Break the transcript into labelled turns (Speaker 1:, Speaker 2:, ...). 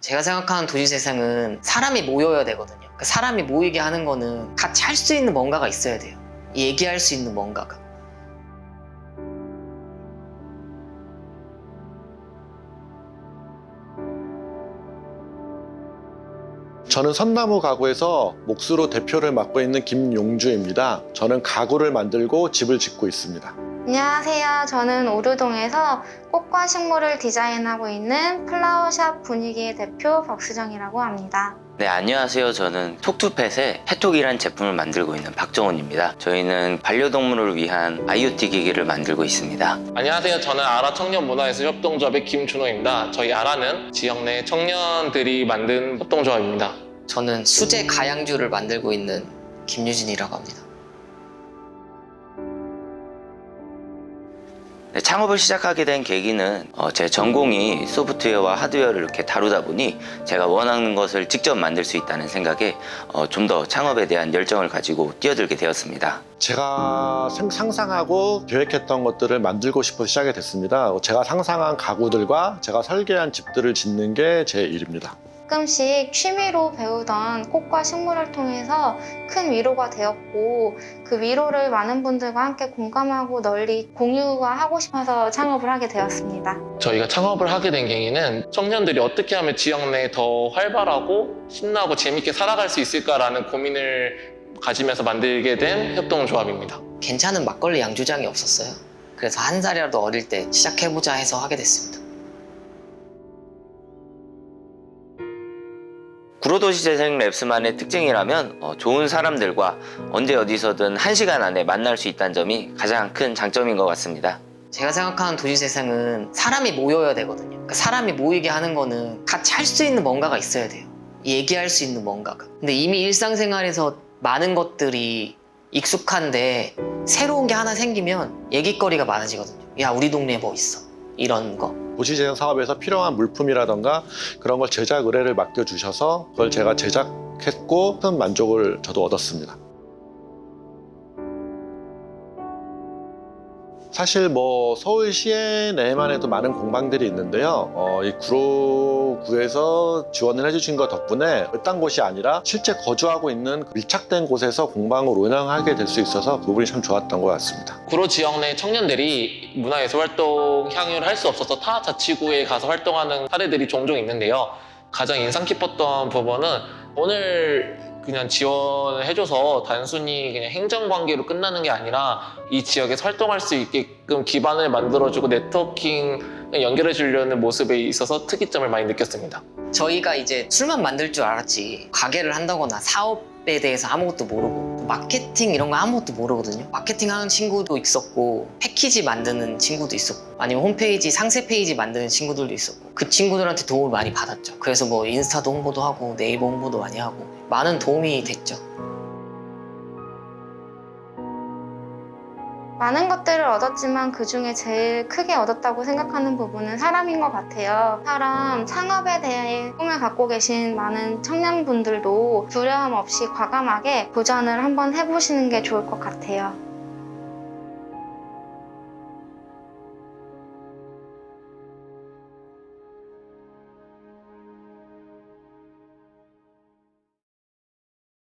Speaker 1: 제가 생각하는 도시 세상은 사람이 모여야 되거든요. 그 사람이 모이게 하는 거는 같이 할 수 있는 뭔가가 있어야 돼요. 얘기할 수 있는 뭔가가.
Speaker 2: 저는 선나무 가구에서 목수로 대표를 맡고 있는 김용주입니다. 저는 가구를 만들고 집을 짓고 있습니다.
Speaker 3: 안녕하세요. 저는 오류동에서 꽃과 식물을 디자인하고 있는 플라워샵 분위기의 대표 박수정이라고 합니다.
Speaker 4: 네, 안녕하세요. 저는 톡투펫의 해톡이란 제품을 만들고 있는 박정훈입니다. 저희는 반려동물을 위한 IoT 기기를 만들고 있습니다.
Speaker 5: 안녕하세요. 저는 아라 청년 문화예술 협동조합의 김준호입니다. 저희 아라는 지역 내 청년들이 만든 협동조합입니다.
Speaker 1: 저는 수제 가양주를 만들고 있는 김유진이라고 합니다.
Speaker 4: 네, 창업을 시작하게 된 계기는 어, 제 전공이 소프트웨어와 하드웨어를 이렇게 다루다 보니 제가 원하는 것을 직접 만들 수 있다는 생각에 어, 좀 더 창업에 대한 열정을 가지고 뛰어들게 되었습니다.
Speaker 2: 제가 생- 상상하고 계획했던 것들을 만들고 싶어 시작이 됐습니다. 제가 상상한 가구들과 제가 설계한 집들을 짓는 게 제 일입니다.
Speaker 3: 가끔씩 취미로 배우던 꽃과 식물을 통해서 큰 위로가 되었고 그 위로를 많은 분들과 함께 공감하고 널리 공유가 하고 싶어서 창업을 하게 되었습니다.
Speaker 5: 저희가 창업을 하게 된 계기는 청년들이 어떻게 하면 지역 내에 더 활발하고 신나고 재밌게 살아갈 수 있을까라는 고민을 가지면서 만들게 된 협동조합입니다.
Speaker 1: 괜찮은 막걸리 양주장이 없었어요. 그래서 한 살이라도 어릴 때 시작해보자 해서 하게 됐습니다.
Speaker 4: 구로도시 재생 랩스만의 특징이라면 어, 좋은 사람들과 언제 어디서든 한시간 안에 만날 수 있다는 점이 가장 큰 장점인 것 같습니다.
Speaker 1: 제가 생각하는 도시 세상은 사람이 모여야 되거든요. 그러니까 사람이 모이게 하는 거는 같이 할 수 있는 뭔가가 있어야 돼요. 얘기할 수 있는 뭔가가. 근데 이미 일상생활에서 많은 것들이 익숙한데 새로운 게 하나 생기면 얘기거리가 많아지거든요. 야, 우리 동네에 뭐 있어. 이런 거.
Speaker 2: 도시재생 사업에서 필요한 물품이라던가 그런 걸 제작 의뢰를 맡겨주셔서 그걸 제가 제작했고 큰 만족을 저도 얻었습니다. 사실 뭐 서울 시내 내에만 해도 많은 공방들이 있는데요. 어, 이 구로구에서 지원을 해주신 것 덕분에 그딴 곳이 아니라 실제 거주하고 있는 그 밀착된 곳에서 공방을 운영하게 될 수 있어서 그 부분이 참 좋았던 것 같습니다.
Speaker 5: 구로 지역 내 청년들이 문화예술 활동 향유를 할 수 없어서 타 자치구에 가서 활동하는 사례들이 종종 있는데요. 가장 인상 깊었던 부분은 오늘 그냥 지원을 해줘서 단순히 그냥 행정 관계로 끝나는 게 아니라 이 지역에서 활동할 수 있게끔 기반을 만들어주고 네트워킹 연결해 주려는 모습에 있어서 특이점을 많이 느꼈습니다.
Speaker 1: 저희가 이제 술만 만들 줄 알았지. 가게를 한다거나 사업에 대해서 아무것도 모르고 마케팅 이런 거 아무것도 모르거든요. 마케팅 하는 친구도 있었고 패키지 만드는 친구도 있었고 아니면 홈페이지 상세 페이지 만드는 친구들도 있었고 그 친구들한테 도움을 많이 받았죠. 그래서 뭐 인스타도 홍보도 하고 네이버 홍보도 많이 하고 많은 도움이 됐죠
Speaker 3: 많은 것들을 얻었지만 그 중에 제일 크게 얻었다고 생각하는 부분은 사람인 것 같아요. 사람 창업에 대해 꿈을 갖고 계신 많은 청년분들도 두려움 없이 과감하게 도전을 한번 해보시는 게 좋을 것 같아요.